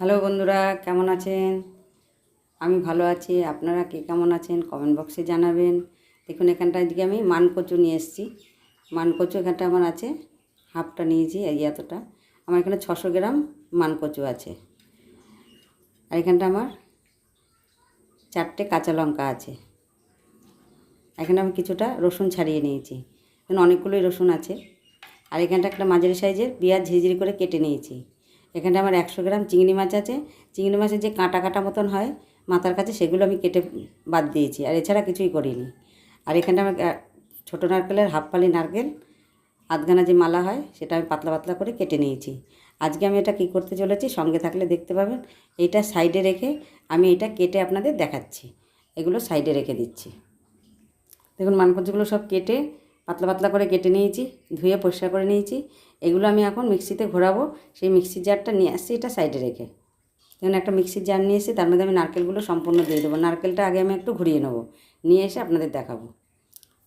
Hello বন্ধুরা, কেমন আছেন? আমি ভালো আছি। আপনারা কে কেমন আছেন? কমেন্ট বক্সে জানাবেন। দেখুন এখানটা আজকে আমি মানকচু নিয়ে এসেছি। মানকচু এখানটা আমার আছে। হাফটা নিয়েছি, এই এতটা। আমার এখানে ছশো গ্রাম মানকচু আছে। আর এখানটা আমার চারটে কাঁচা লঙ্কা আছে। এখানে আমি কিছুটা রসুন ছাড়িয়ে নিয়েছি। এখানে অনেকগুলোই রসুন আছে। আর এখানটা একটা মাঝারি সাইজের পেঁয়াজ ঝিঝিরি করে কেটে নিয়েছি। এখানটা আমার একশো গ্রাম চিংড়ি মাছ আছে। চিংড়ি মাছের যে কাঁটা কাঁটা মতন হয় মাথার কাছে, সেগুলো আমি কেটে বাদ দিয়েছি। আর এছাড়া কিছুই করিনি। আর এখানটা আমার ছোটো নারকেলের হাফ পালি নারকেল আধগানা যে মালা হয়, সেটা আমি পাতলা পাতলা করে কেটে নিয়েছি। আজকে আমি এটা কী করতে চলেছি, সঙ্গে থাকলে দেখতে পাবেন। এইটা সাইডে রেখে আমি এটা কেটে আপনাদের দেখাচ্ছি। এগুলো সাইডে রেখে দিচ্ছি। দেখুন মানকচুগুলো সব কেটে পাতলা পাতলা করে কেটে নিয়েছি, ধুয়ে পরিষ্কার করে নিয়েছি। এগুলো আমি এখন মিক্সিতে ঘোরাবো। সেই মিক্সির জারটা নিয়ে আসছি এটা সাইডে রেখে। যেমন একটা মিক্সির জার নিয়ে এসে তার মধ্যে আমি নারকেলগুলো সম্পূর্ণ দিয়ে দেবো। নারকেলটা আগে আমি একটু ঘুরিয়ে নেব। নিয়ে এসে আপনাদের দেখাবো।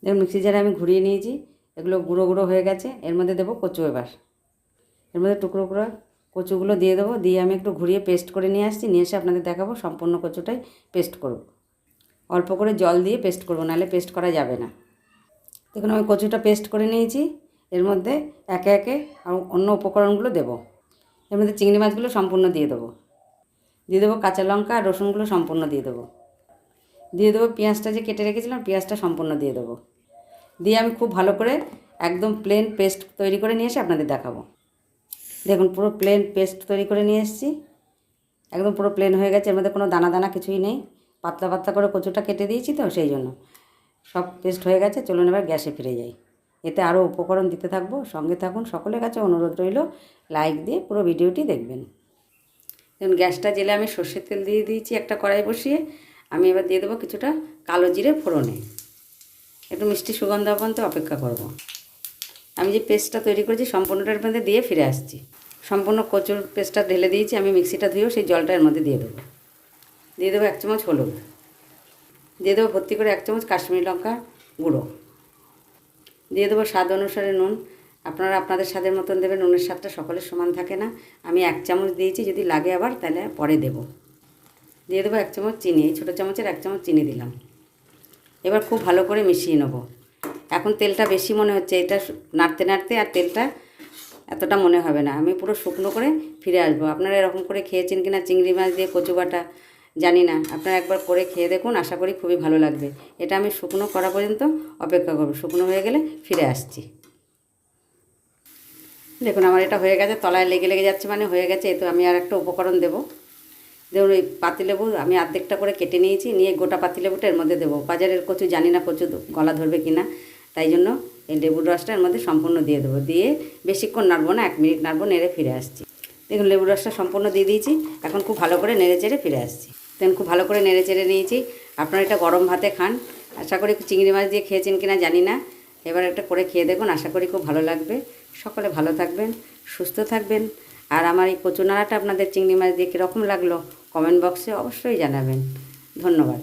দেখুন, মিক্সির জারে আমি ঘুরিয়ে নিয়েছি। এগুলো গুঁড়ো গুঁড়ো হয়ে গেছে। এর মধ্যে দেবো কচু এবার। এর মধ্যে টুকরো টুকরো কচুগুলো দিয়ে দেবো। দিয়ে আমি একটু ঘুরিয়ে পেস্ট করে নিয়ে আসছি। নিয়ে এসে আপনাদের দেখাবো সম্পূর্ণ কচুটাই পেস্ট করব অল্প করে জল দিয়ে পেস্ট করব, নাহলে পেস্ট করা যাবে না। দেখুন, আমি কচুটা পেস্ট করে নিয়েছি। এর মধ্যে একে একে অন্য উপকরণগুলো দেবো। এর মধ্যে চিংড়ি মাছগুলো সম্পূর্ণ দিয়ে দেবো। দিয়ে দেবো কাঁচা লঙ্কা আর রসুনগুলো সম্পূর্ণ দিয়ে দেবো। দিয়ে দেবো পেঁয়াজটা যে কেটে রেখেছিলাম, পেঁয়াজটা সম্পূর্ণ দিয়ে দেবো। দিয়ে আমি খুব ভালো করে একদম প্লেন পেস্ট তৈরি করে নিয়ে এসে আপনাদের দেখাবো। দেখুন, পুরো প্লেন পেস্ট তৈরি করে নিয়ে এসেছি। একদম পুরো প্লেন হয়ে গেছে, এর মধ্যে কোনো দানা দানা কিছুই নেই। পাতলা পাতলা করে কচুটা কেটে দিয়েছি তো, সেই জন্য। সব পেস্ট হয়ে গেছে, চলুন এবার গ্যাসে ফিরে যাই। এতে আরও উপকরণ দিতে থাকব। সঙ্গে থাকুন, সকলের কাছে অনুরোধ রইল লাইক দিয়ে পুরো ভিডিওটি দেখবেন। দেখুন, গ্যাসটা জেলে আমি সর্ষের তেল দিয়ে দিয়েছি একটা কড়াই বসিয়ে। আমি এবার দিয়ে দেবো কিছুটা কালো জিরে ফোড়নে। একটু মিষ্টি সুগন্ধ পর্যন্ত অপেক্ষা করব। আমি যে পেস্টটা তৈরি করেছি, সম্পূর্ণটার মধ্যে দিয়ে ফিরে আসছি। সম্পূর্ণ কচুর পেস্টটা ঢেলে দিয়েছি, আমি মিক্সিটা ধুয়েও সেই জলটা এর মধ্যে দিয়ে দেবো। দিয়ে দেবো এক চামচ হলুদ। দিয়ে দেবো ভর্তি করে এক চামচ কাশ্মীরি লঙ্কা গুঁড়ো। দিয়ে দেবো স্বাদ অনুসারে নুন। আপনারা আপনাদের স্বাদের মতন দেবেন, নুনের স্বাদটা সকলের সমান থাকে না। আমি এক চামচ দিয়েছি, যদি লাগে আবার তাহলে পরে দেব। দিয়ে দেবো এক চামচ চিনি, এই ছোটো চামচের এক চামচ চিনি দিলাম। এবার খুব ভালো করে মিশিয়ে নেব। এখন তেলটা বেশি মনে হচ্ছে, এটা নাড়তে নাড়তে আর তেলটা এতটা মনে হবে না। আমি পুরো শুকনো করে ফিরে আসব। আপনারা এরকম করে খেয়েছেন কিনা, চিংড়ি মাছ দিয়ে কচু বাটা জানি না, আপনারা একবার করে খেয়ে দেখুন, আশা করি খুবই ভালো লাগবে। এটা আমি শুকনো করা পর্যন্ত অপেক্ষা করব, শুকনো হয়ে গেলে ফিরে আসছি। দেখুন, আমার এটা হয়ে গেছে, তলায় লেগে লেগে যাচ্ছে মানে হয়ে গেছে, এ তো আমি আর একটা উপকরণ দেবো। দেখুন ওই পাতিলেবু আমি অর্ধেকটা করে কেটে নিয়েছি, নিয়ে গোটা পাতিলেবুটা এর মধ্যে দেবো। বাজারের কচু জানি না কচু গলা ধরবে কি না, তাই জন্য এই লেবুর রসটা এর মধ্যে সম্পূর্ণ দিয়ে দেবো। দিয়ে বেশিক্ষণ নাড়বো না, এক মিনিট নাড়বো, নেড়ে ফিরে আসছি। দেখুন, লেবুর রসটা সম্পূর্ণ দিয়ে দিয়েছি, এখন খুব ভালো করে নেড়ে চেড়ে ফিরে আসছি। দেখুন খুব ভালো করে নেড়ে চেড়ে নিয়েছি। আপনারা এটা গরম ভাতে খান। আশা করি চিংড়ি মাছ দিয়ে খেয়েছেন কি না জানি না। এবার একটা করে খেয়ে দেখুন, আশা করি খুব ভালো লাগবে। সকলে ভালো থাকবেন, সুস্থ থাকবেন। আর আমার এই কচুনাড়াটা আপনাদের চিংড়ি মাছ দিয়ে কীরকম লাগল কমেন্ট বক্সে অবশ্যই জানাবেন। ধন্যবাদ।